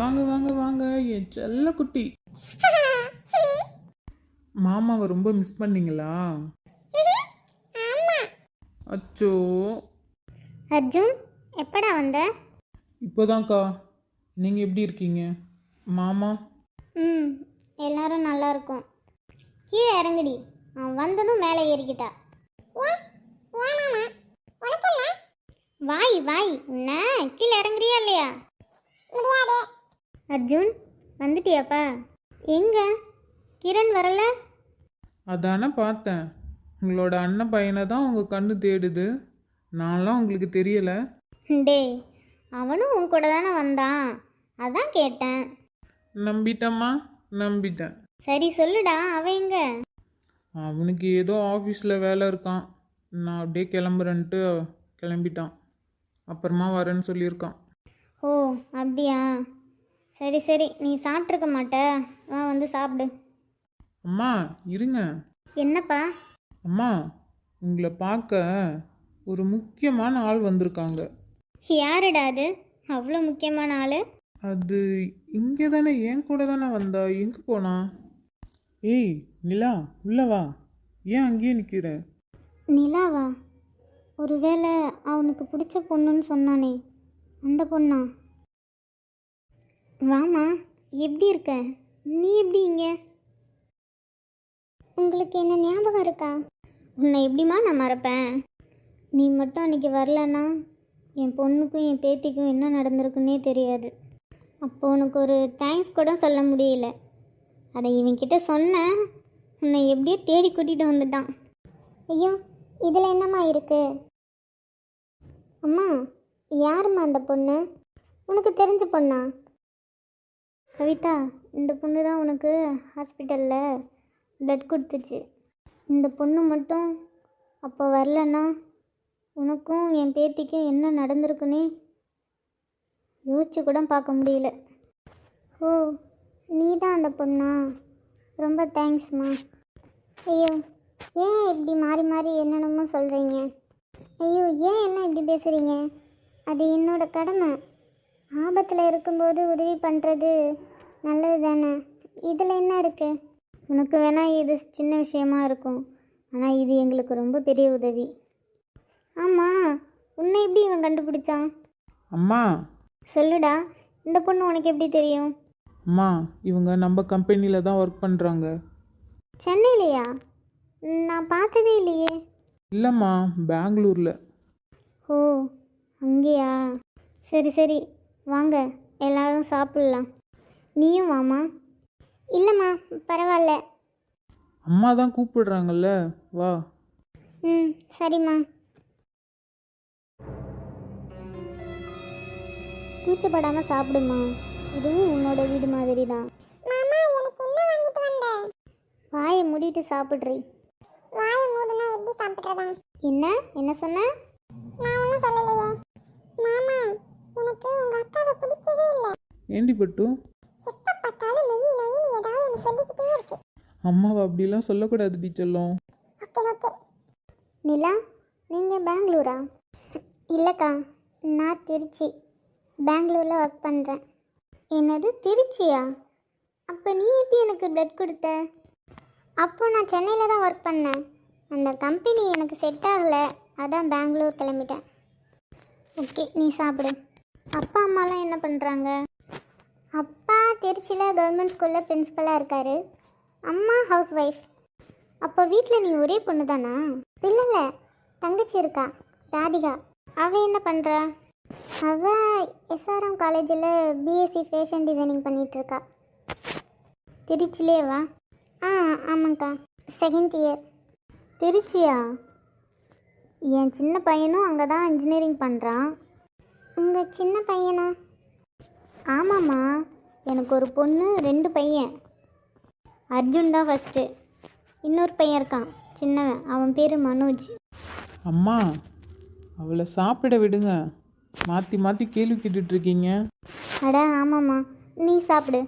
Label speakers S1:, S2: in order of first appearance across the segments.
S1: வாங்க வாங்க வாங்க என் செல்ல குட்டி. மாமாவை ரொம்ப மிஸ் பண்ணீங்களா? அச்சோ.
S2: அர்ஜுன் எப்படா வந்த?
S1: இப்போதான்க்கா. நீங்கள் எப்படி இருக்கீங்க? மாமா?
S2: ம் எல்லாரும் நல்லா இருக்கும். கீழே இறங்குடி. அவன் வந்ததும் மேலே ஏறிக்கிட்டா. வாய் வாய். உன்ன கீழே இறங்குறியா இல்லையா? முடியாது. அர்ஜுன் வந்துட்டியாப்பா? எங்க? கிரண் வரல?
S1: அதானே பார்த்தேன். உங்களோட அண்ணன் பையனை தான் உங்கள் கண்ணு தேடுது. நான்லாம் உங்களுக்கு தெரியலை.
S2: டேய் அவனும் உன் கூட தானே வந்தான். அதான் கேட்டேன்.
S1: நம்பிட்டேம்மா நம்பிட்டேன்.
S2: சரி சொல்லுடா அவன் எங்க?
S1: அவனுக்கு ஏதோ ஆஃபீஸில் வேலை இருக்கான். நான் அப்படியே கிளம்புறேன்ட்டு கிளம்பிட்டான். அப்புறமா வரேன்னு சொல்லியிருக்கான்.
S2: ஓ அப்படியா? சரி சரி. நீ சாப்பிட்ருக்க மாட்ட. வா வந்து சாப்பிடு.
S1: அம்மா இருங்க.
S2: என்னப்பா?
S1: அம்மா உங்களை பார்க்க ஒரு முக்கியமான ஆள் வந்திருக்காங்க.
S2: யாருடா அது? அவ்வளோ முக்கியமான ஆள்?
S1: அது இங்கே தானே என் கூட தானே வந்தா? எங்கே போனா? ஏய் நிலா உள்ள வா. ஏன் அங்கேயே நிற்கிற
S2: நிலாவா? ஒருவேளை அவனுக்கு பிடிச்ச பொண்ணுன்னு சொன்னானே. அந்த பொண்ணா? வாமா எப்படி இருக்க? நீ எப்படி இங்க? உங்களுக்கு என்ன ஞாபகம் இருக்கா? உன்னை எப்படிம்மா நான் மறப்பேன்? நீ மட்டும் அன்னைக்கு வரலன்னா என் பொண்ணுக்கும் என் பேத்திக்கும் என்ன நடந்திருக்குன்னே தெரியாது. அப்போ உனக்கு ஒரு தேங்க்ஸ் கூட சொல்ல முடியல. அதை இவன்கிட்ட சொன்னேன் உன்னை எப்படியோ தேடி கூட்டிகிட்டு வந்துட்டான். ஐயோ இதில் என்னம்மா இருக்கு? அம்மா யாரும்மா அந்த பொண்ணு? உனக்கு தெரிஞ்ச பொண்ணா? கவிதா இந்த பொண்ணு தான் உனக்கு ஹாஸ்பிட்டலில் பிளட் கொடுத்துச்சு. இந்த பொண்ணு மட்டும் அப்போ வரலன்னா உனக்கும் என் பேத்திக்கும் என்ன நடந்திருக்குன்னே யோசிச்சு கூட பார்க்க முடியல. ஓ நீ தான் அந்த பொண்ணா? ரொம்ப தேங்க்ஸ்மா ஐயோ ஏன் இப்படி மாறி மாறி என்னென்னமோ சொல்கிறீங்க ஐயோ ஏன் எல்லாம் இப்படி பேசுகிறீங்க அது என்னோட கடமை. ஆபத்தில் இருக்கும்போது உதவி பண்ணுறது நல்லது தானே இதில் என்ன இருக்குது உனக்கு வேணால் இது சின்ன விஷயமா இருக்கும். ஆனால் இது எங்களுக்கு ரொம்ப பெரிய உதவி. ஆமாம் உன்னை எப்படி இவன் கண்டுபிடிச்சான்?
S1: அம்மா.
S2: சொல்லுடா இந்த பொண்ணு உனக்கு எப்படி தெரியும்?
S1: அம்மா இவங்க நம்ம கம்பெனியில் தான் ஒர்க் பண்ணுறாங்க
S2: சென்னையிலையா? நான் பார்த்ததே இல்லையே.
S1: இல்லைம்மா பெங்களூரில்.
S2: ஓ அங்கேயா? சரி சரி. வாங்க எல்லாரும் சாப்பிட்லாம். நீயும் வாமா இல்லைம்மா பரவாயில்ல.
S1: அம்மா தான் கூப்பிடுறாங்கல்ல வா.
S2: ம் சரிம்மா. கூச்சப்படாமல் சாப்பிடுமா. இதுவும் உன்னோட வீடு மாதிரி தான் மாமா எனக்கு என்ன வாங்கிட்டு வந்த? வாயை மூடிட்டு சாப்பிட்றி. வாயை மூடுனா எப்படி சாப்பிட்றதா? என்ன? என்ன சொன்ன? நான் ஒன்றும் சொல்லலையே. மாமா எனக்கு உங்க அக்காவை பிடிக்கவே இல்லை.
S1: ஏண்டி பட்டு?
S2: எப்போ பார்த்தாலும் நொய் நொய்னு ஏதாவது ஒன்று சொல்லிக்கிட்டே இருக்கு.
S1: அம்மாவை அப்படிலாம் சொல்லக்கூடாது டீச்சர்லாம்
S2: ஓகே ஓகே. நிலா நீங்கள் பெங்களூரா? இல்லைக்கா நான் திருச்சி. பெங்களூரில் ஒர்க் பண்ணுறேன் என்னது திருச்சியா? அப்போ நீ எப்படி எனக்கு பிளட் கொடுத்த? அப்போ நான் சென்னையில் தான் ஒர்க் பண்ணேன். அந்த கம்பெனி எனக்கு செட் ஆகலை. அதான் பெங்களூர் கிளம்பிட்டேன். ஓகே நீ சாப்பிடு. அப்பா அம்மாலாம் என்ன பண்ணுறாங்க அப்பா திருச்சியில் கவர்மெண்ட் ஸ்கூலில் பிரின்ஸிபலாக இருக்கார். அம்மா ஹவுஸ் ஒய்ஃப் அப்போ வீட்டில் நீ ஒரே பொண்ணு தானா இல்லை இல்லை தங்கச்சி இருக்கா ராதிகா. அவள் என்ன பண்ணுறா அவள் எஸ்ஆர்எம் காலேஜில் பிஎஸ்சி ஃபேஷன் டிசைனிங் பண்ணிகிட்ருக்கா திருச்சிலேவா ஆ ஆமாங்க்கா செகண்ட் இயர் திருச்சியா? என் சின்ன பையனும் அங்கே தான் இன்ஜினியரிங் பண்ணுறான் உங்கள் சின்ன பையனா? ஆமாம்மா. எனக்கு ஒரு பொண்ணு ரெண்டு பையன். அர்ஜுன் தான் ஃபஸ்ட்டு இன்னொரு பையன் இருக்கான். சின்னவன். அவன் பேர் மனோஜ்.
S1: அம்மா அவளை சாப்பிட விடுங்க. மாற்றி மாற்றி கேள்வி கேட்டுட்டு இருக்கீங்க
S2: அட ஆமாம்மா. நீ சாப்பிடு.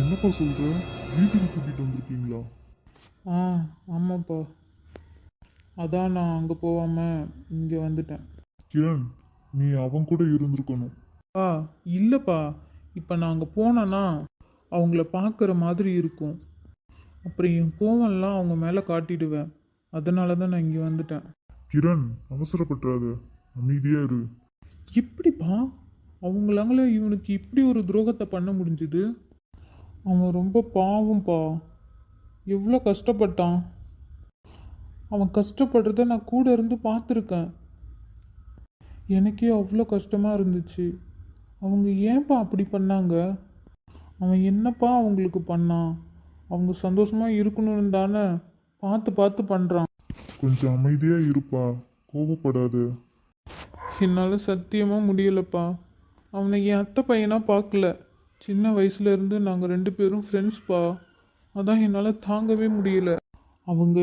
S3: என்னப்பா சொல்ற? வீட்டுக்கு கூட்டிட்டு வந்திருக்கீங்களா?
S1: ஆ ஆமாப்பா. அதான் நான் அங்கே போகாமல் இங்கே வந்துட்டேன்.
S3: கிரண் நீ அவன் கூட இருந்திருக்கணும்.
S1: ஆ இல்லைப்பா. இப்போ நான் அங்கே போனேன்னா அவங்கள பார்க்குற மாதிரி இருக்கும். அப்புறம் என் கோவம்லாம் அவங்க மேலே காட்டிடுவேன். அதனால தான் நான் இங்கே வந்துட்டேன்.
S3: கிரண் அவசரப்பட்டுறாத. அமைதியா இரு.
S1: எப்படிப்பா அவங்களால இவனுக்கு இப்படி ஒரு துரோகத்தை பண்ண முடிஞ்சுது? அவன் ரொம்ப பாவம்ப்பா. எவ்வளோ கஷ்டப்பட்டான். அவன் கஷ்டப்படுறத நான் கூட இருந்து பார்த்துருக்கேன். எனக்கே அவ்வளோ கஷ்டமாக இருந்துச்சு. அவங்க ஏன்பா அப்படி பண்ணாங்க? அவன் என்னப்பா அவங்களுக்கு பண்ணான் அவங்க சந்தோஷமாக இருக்கணும்னு தானே பார்த்து பார்த்து பண்ணுறான்
S3: கொஞ்சம் அமைதியா இருப்பா. கோபப்படாத
S1: என்னால் சத்தியமாக முடியலப்பா. அவனை என் அத்தை பையனாக பார்க்கல. சின்ன வயசுல இருந்து நாங்கள் ரெண்டு பேரும் ஃப்ரெண்ட்ஸ்ப்பா அதான் என்னால் தாங்கவே முடியல. அவங்க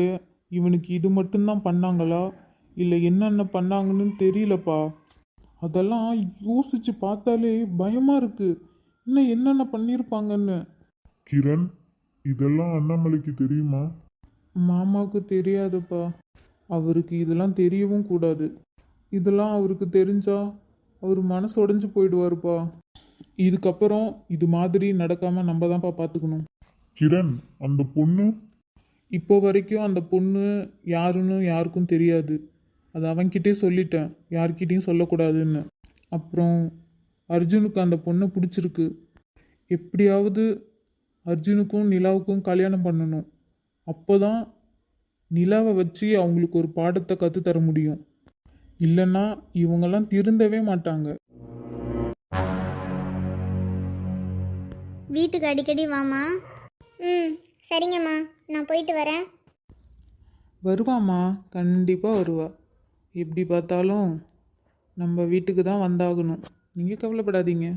S1: இவனுக்கு இது மட்டும்தான் பண்ணாங்களா? இல்லை என்னென்ன பண்ணாங்கன்னு தெரியலப்பா. அதெல்லாம் யோசிச்சு பார்த்தாலே பயமாக இருக்கு. இன்னும் என்னென்ன பண்ணியிருப்பாங்கன்னு.
S3: கிரண் இதெல்லாம் அண்ணாமலைக்கு தெரியுமா?
S1: மாமாவுக்கு தெரியாதுப்பா. அவருக்கு இதெல்லாம் தெரியவும் கூடாது. இதெல்லாம் அவருக்கு தெரிஞ்சா அவர் மனசு உடைஞ்சு போயிடுவாருப்பா. இதுக்கப்புறம் இது மாதிரி நடக்காம நம்ம தான்ப்பா பார்த்துக்கணும்.
S3: கிரண் அந்த பொண்ணு
S1: இப்போ வரைக்கும் அந்த பொண்ணு யாருன்னு யாருக்கும் தெரியாது. அது அவன்கிட்டே சொல்லிட்டேன். யார்கிட்டயும் சொல்லக்கூடாதுன்னு. அப்புறம் அர்ஜுனுக்கு அந்த பொண்ணை பிடிச்சிருக்கு. எப்படியாவது அர்ஜுனுக்கும் நிலாவுக்கும் கல்யாணம் பண்ணணும். அப்போ தான் நிலாவை வச்சு அவங்களுக்கு ஒரு பாடத்தை கற்றுத்தர முடியும். இல்லைன்னா இவங்கெல்லாம் திருந்தவே மாட்டாங்க.
S2: வீட்டுக்கு அடிக்கடி வாமா ம். சரிங்கம்மா நான் போயிட்டு வரேன்.
S1: வருவாம்மா கண்டிப்பாக வருவா. எப்படி பார்த்தாலும் நம்ம வீட்டுக்கு தான் வந்தாகணும். நீங்கள் கவலைப்படாதீங்க.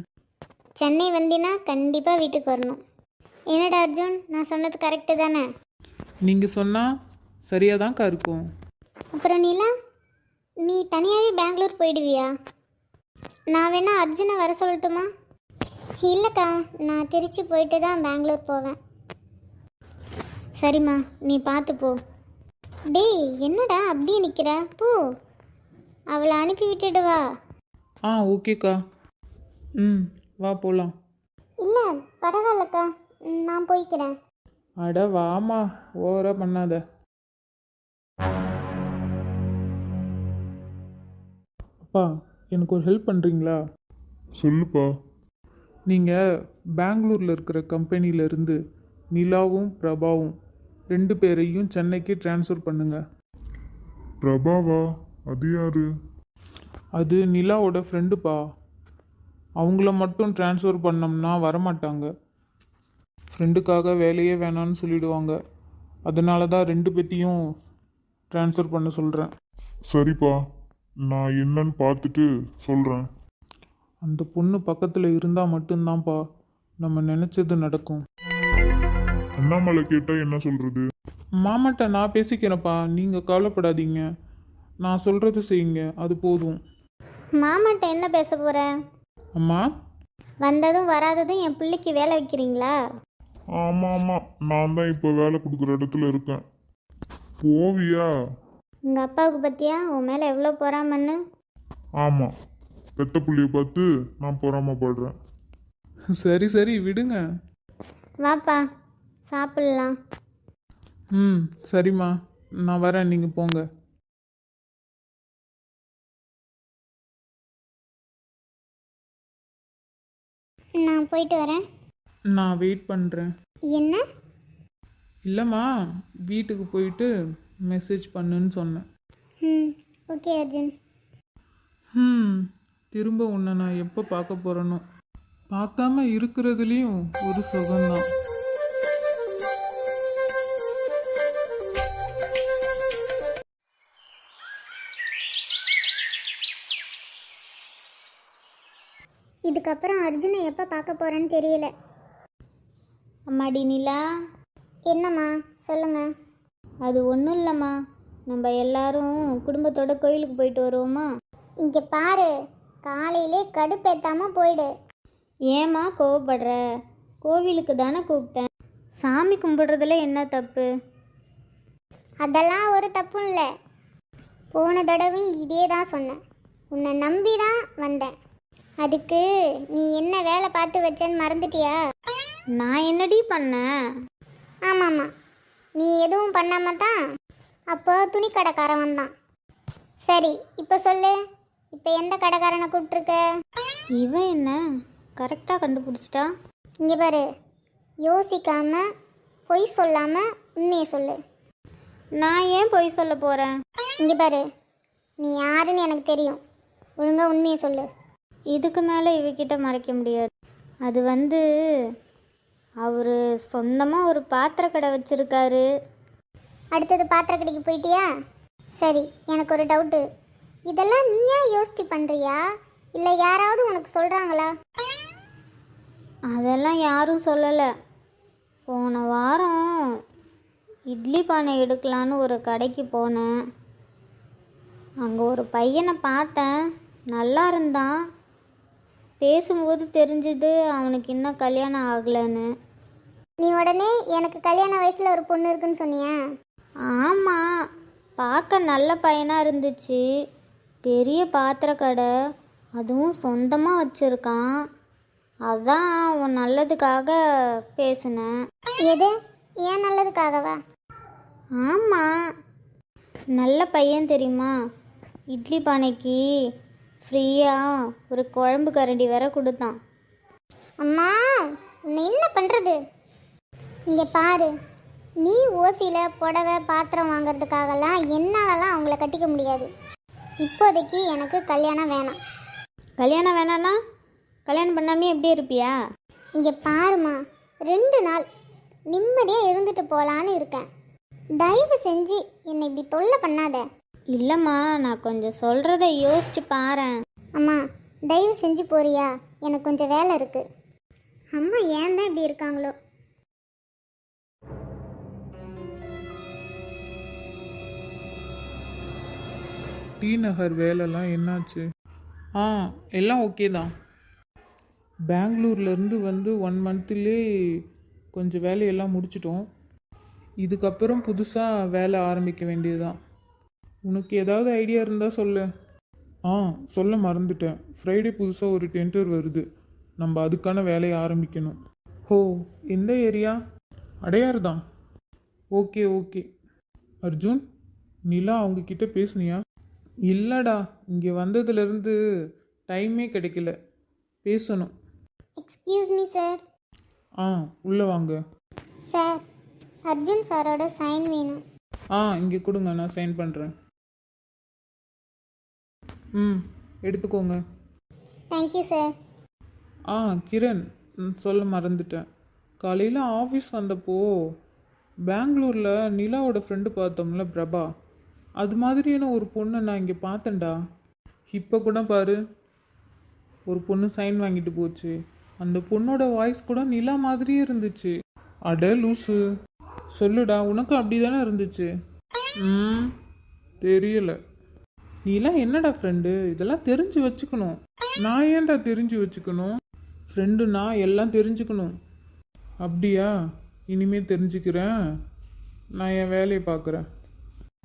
S2: சென்னை வந்தினா கண்டிப்பாக வீட்டுக்கு வரணும். என்னடா அர்ஜுன் நான் சொன்னது கரெக்டு தானே?
S1: நீங்கள் சொன்னால் சரியாக தான்க்கா இருக்கும்
S2: அப்புறம் நீலா நீ தனியாகவே பெங்களூர் போயிடுவியா? நான் வேணா அர்ஜுனை வர சொல்லட்டுமா? இல்லைக்கா நான் திருச்சி போயிட்டு தான் பெங்களூர் போவேன். சரிம்மா நீ பார்த்து போ. டேய் என்னடா அப்படியே நிற்கிற போ. அவளை அனுப்பி விட்டுடு வா.
S1: ஆ ஓகேக்கா. ம் வா போகலாம்
S2: இல்லை பரவாயில்லக்கா. நான் போய்க்கிறேன்.
S1: அட வாமா ஓவராக பண்ணாத. அப்பா எனக்கு ஒரு ஹெல்ப் பண்ணுறீங்களா
S3: சொல்லுப்பா.
S1: நீங்கள் பெங்களூரில் இருக்கிற கம்பெனியிலேருந்து நிலாவும் பிரபாவும் ரெண்டு பேரையும் சென்னைக்கு ட்ரான்ஸ்ஃபர் பண்ணுங்கள்
S3: பிரபாவா அது யாரு?
S1: அது நிலாவோட ஃப்ரெண்டுப்பா அவங்கள மட்டும் ட்ரான்ஸ்ஃபர் பண்ணோம்னா வரமாட்டாங்க. ஃப்ரெண்டுக்காக வேலையே வேணான்னு சொல்லிடுவாங்க. அதனால தான் ரெண்டு பேத்தையும் ட்ரான்ஸ்ஃபர் பண்ண சொல்கிறேன்
S3: சரிப்பா நான் என்னன்னு பார்த்துட்டு சொல்கிறேன்
S1: அந்த பொண்ணு பக்கத்தில் இருந்தால் மட்டும்தான்ப்பா. நம்ம நினச்சது நடக்கும்.
S3: அண்ணாமலை கேட்டால் என்ன சொல்கிறது
S1: மாமாட்ட நான் பேசிக்கிறேன்ப்பா. நீங்கள் கவலைப்படாதீங்க. நான் சொல்கிறது செய்யுங்க. அது போதும்.
S2: மாமாட்ட என்ன பேச போகிற
S1: அம்மா?
S2: வந்ததும் வராததும் என் பிள்ளைக்கு வேலை வைக்கிறீங்களா?
S3: ஆமாம் ஆமாம் நான் தான் இப்போ வேலை கொடுக்குற இடத்துல இருக்கேன். போவியா?
S2: உங்கள் அப்பாவுக்கு பற்றியா உன் மேலே எவ்வளோ பொறாமன்னு?
S3: ஆமாம் பெத்த புள்ளிய பார்த்து நான் பொறாமப்படுறேன்.
S1: சரி சரி. விடுங்க.
S2: வாப்பா. சாப்பிட்லாம்.
S1: ம் சரிம்மா. நான் வரேன் நீங்கள் போங்க.
S2: நான் போயிட்டு வரேன்.
S1: நான் வெயிட் பண்ணுறேன்
S2: என்ன?
S1: இல்லைம்மா வீட்டுக்கு போயிட்டு மெசேஜ் பண்ணுன்னு சொன்னேன்.
S2: ம் ஓகே அர்ஜுன்.
S1: ம் திரும்ப உன்னை நான் எப்போ பார்க்க போகிறேனோ பார்க்காம இருக்கிறதுலேயும் ஒரு சுகம்தான்.
S2: இதுக்கப்புறம் அர்ஜுனை எப்போ பார்க்க போகிறேன்னு தெரியல. அம்மாடி நிலா. என்னம்மா? சொல்லுங்க. அது ஒன்றும் இல்லைம்மா. நம்ம எல்லாரும் குடும்பத்தோட கோயிலுக்கு போயிட்டு வருவோமா? இங்கே பாரு. காலையிலே கடுப்பேத்தாமல் போயிடு. ஏம்மா கோவப்படுற? கோவிலுக்கு தானே கூப்பிட்டேன். சாமி கும்பிடுறதுல என்ன தப்பு? அதெல்லாம் ஒரு தப்பும் இல்லை. போன தடவையும் இதே தான் சொன்னேன். உன்னை நம்பி தான் வந்தேன். அதுக்கு நீ என்ன வேலை பார்த்து வச்சேன்னு மறந்துட்டியா? நான் என்னடி பண்ணேன் ஆமாம்மா. நீ எதுவும் பண்ணாம தான் அப்போ துணி கடைக்காரன் வந்தான் சரி இப்போ சொல்லு. இப்போ எந்த கடைக்காரனை கூப்பிட்ருக்க இவன் என்ன? கரெக்டாக கண்டுபிடிச்சிட்டா? இங்கே பாரு. யோசிக்காம பொய் சொல்லாம உண்மையை சொல்லு. நான் ஏன் பொய் சொல்ல போகிறேன் இங்கே பாரு. நீ யாருன்னு எனக்கு தெரியும். ஒழுங்கா உண்மையை சொல்லு. இதுக்கு மேலே இவகிட்ட மறைக்க முடியாது. அது வந்து அவர் சொந்தமாக ஒரு பாத்திர கடை வச்சுருக்காரு. அடுத்தது பாத்திர கடைக்கு போயிட்டியா? சரி எனக்கு ஒரு டவுட்டு. இதெல்லாம் நீயா யோசிச்சு பண்ணுறியா இல்லை யாராவது உனக்கு சொல்கிறாங்களா அதெல்லாம் யாரும் சொல்லலை. போன வாரம் இட்லி பானை எடுக்கலான்னு ஒரு கடைக்கு போனேன். அங்கே ஒரு பையனை பார்த்தேன். நல்லா இருந்தான். பேசும்போது தெரிஞ்சுது அவனுக்கு இன்னும் கல்யாணம் ஆகலைன்னு. நீ உடனே எனக்கு கல்யாண வயசில் ஒரு பொண்ணு இருக்குன்னு சொன்னியா? ஆமாம் பார்க்க நல்ல பையனாக இருந்துச்சு. பெரிய பாத்திர கடை. அதுவும் சொந்தமாக வச்சுருக்கான். அதான் உன் நல்லதுக்காக பேசினேன். எது? ஏன் நல்லதுக்காகவா? ஆமாம் நல்ல பையன் தெரியுமா? இட்லி பானைக்கு ஃப்ரீயாக ஒரு குழம்பு கரண்டி வேற கொடுத்தான். அம்மா உன்னை என்ன பண்ணுறது இங்கே பாரு நீ ஓசியில் புடவை பாத்திரம் வாங்குறதுக்காகலாம் என்னாலலாம் அவங்கள கட்டிக்க முடியாது. இப்போதைக்கு எனக்கு கல்யாணம் வேணாம். கல்யாணம் வேணான்னா கல்யாணம் பண்ணாமே எப்படி இருப்பியா? இங்கே பாருமா ரெண்டு நாள் நிம்மதியாக இருந்துட்டு போகலான்னு இருக்கேன். தயவு செஞ்சு என்னை இப்படி தொல்லை பண்ணாத. இல்லைம்மா நான் கொஞ்சம் சொல்கிறத யோசிச்சு பாரேன். அம்மா தயவு செஞ்சு போறியா? எனக்கு கொஞ்சம் வேலை இருக்கு. அம்மா ஏன் தான் இப்படி இருக்காங்களோ?
S1: டி நகர் வேலைலாம் என்னாச்சு? ஆ எல்லாம் ஓகே தான். பெங்களூர்லேருந்து வந்து ஒன் மந்த்லே கொஞ்சம் வேலையெல்லாம் முடிச்சிட்டோம். இதுக்கப்புறம் புதுசாக வேலை ஆரம்பிக்க வேண்டியதுதான். உனக்கு ஏதாவது ஐடியா இருந்தால் சொல்லு. ஆ சொல்ல மறந்துட்டேன். ஃப்ரைடே புதுசாக ஒரு டென்டர் வருது. நம்ம அதுக்கான வேலையை ஆரம்பிக்கணும். ஹோ எந்த ஏரியா? அடையார் தான் ஓகே ஓகே. அர்ஜுன் நிலா அவங்க கிட்ட பேசுனியா? இல்லைடா இங்கே வந்ததுலேருந்து டைமே கிடைக்கல. பேசணும்.
S2: எக்ஸ்கியூஸ் மீ சார்
S1: ஆ உள்ளே வாங்க.
S2: சார் அர்ஜுன் சாரோட சைன் வேணும்.
S1: ஆ இங்கே கொடுங்க நான் சைன் பண்ணுறேன் ம். எடுத்துக்கோங்க.
S2: தேங்க்யூ சார்
S1: ஆ கிரண். ம், சொல்ல மறந்துட்டேன். காலையில் ஆஃபீஸ் வந்தப்போ பெங்களூரில் நிலாவோட ஃப்ரெண்டு பார்த்தோம்ல பிரபா. அது மாதிரியான ஒரு பொண்ணை நான் இங்கே பார்த்தேன்டா. இப்போ கூட பாரு. ஒரு பொண்ணு சைன் வாங்கிட்டு போச்சு. அந்த பொண்ணோட வாய்ஸ் கூட நிலா மாதிரியே இருந்துச்சு. அட லூசு. சொல்லுடா உனக்கு அப்படி தானே இருந்துச்சு? ம் தெரியல. நீலாம் என்னடா ஃப்ரெண்டு இதெல்லாம் தெரிஞ்சு வச்சுக்கணும். நான் ஏன்டா தெரிஞ்சு வச்சுக்கணும்? ஃப்ரெண்டுனா எல்லாம் தெரிஞ்சுக்கணும். அப்படியா? இனிமே தெரிஞ்சுக்கிறேன். நான் என் வேலையை பார்க்குறேன்.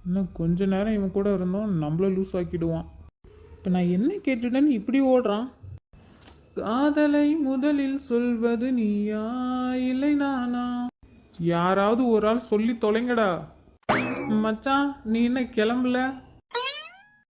S1: இன்னும் கொஞ்ச நேரம் இவன் கூட இருந்தோம் நம்மள லூஸ் ஆக்கிடுவான். இப்போ நான் என்ன கேட்டுட்டேன்னு இப்படி ஓடுறான். காதலை முதலில் சொல்வது நீயா? இல்லை நானா? யாராவது ஒரு ஆள் சொல்லி தொலைங்கடா. மச்சான் நீ என்ன கிளம்பல?